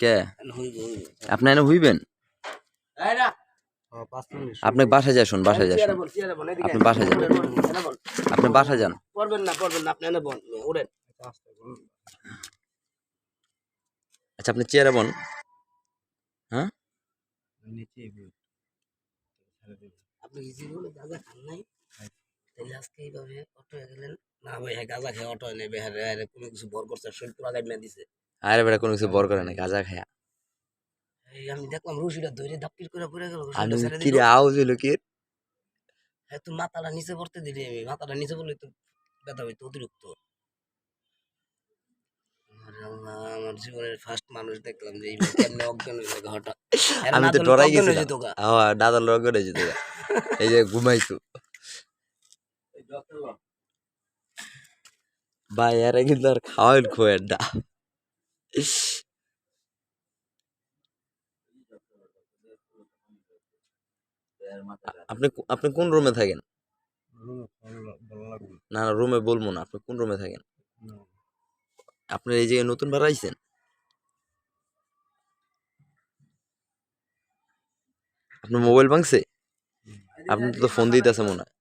কে? আপনি এনে হইবেন? আপনি বাসায় যাসুন বাসায় যাসুন। আপনি বাসায় যান। আপনি বাসায় যান। পড়বেন না পড়বেন না আপনি এনে বন ওরেন আচ্ছা আপনি চেয়ারে বন আপনি কি জীবনে গাঁজা খান নাই? তাহলে আজকে এইভাবে অটো গেলেন। না ভাই হ্যাঁ গাঁজা খেয়ে অটো নেই বেহার কোনো কিছু বর করছে শরীর পুরা গাইড না দিছে। আরে বেটা কোনো কিছু বর করে না গাঁজা খায়া। আমি দেখলাম রশিটা ধরে করে পড়ে গেল আমি কি রে আউজ হইল কি? হ্যাঁ তুই মাথাটা নিচে পড়তে দিলি আমি। মাথাটা নিচে পড়লে তো ব্যথা হইতো অতিরিক্ত। আমার জীবনের ফার্স্ট মানুষ দেখলাম যে কেমনে অজ্ঞান হয়ে আমি তো ডরাই হয়ে করে যেত এই যে ঘুমাইছো। ভাই এরা কিন্তু আর খাওয়াইল খোয়ের না। আপনি আপনি কোন রুমে থাকেন? না না রুমে বলব না আপনি কোন রুমে থাকেন? আপনি এই জায়গায় নতুন ভাড়া আইছেন? আপনার মোবাইল ভাঙছে? আপনি তো ফোন দিতেছে মনে হয়।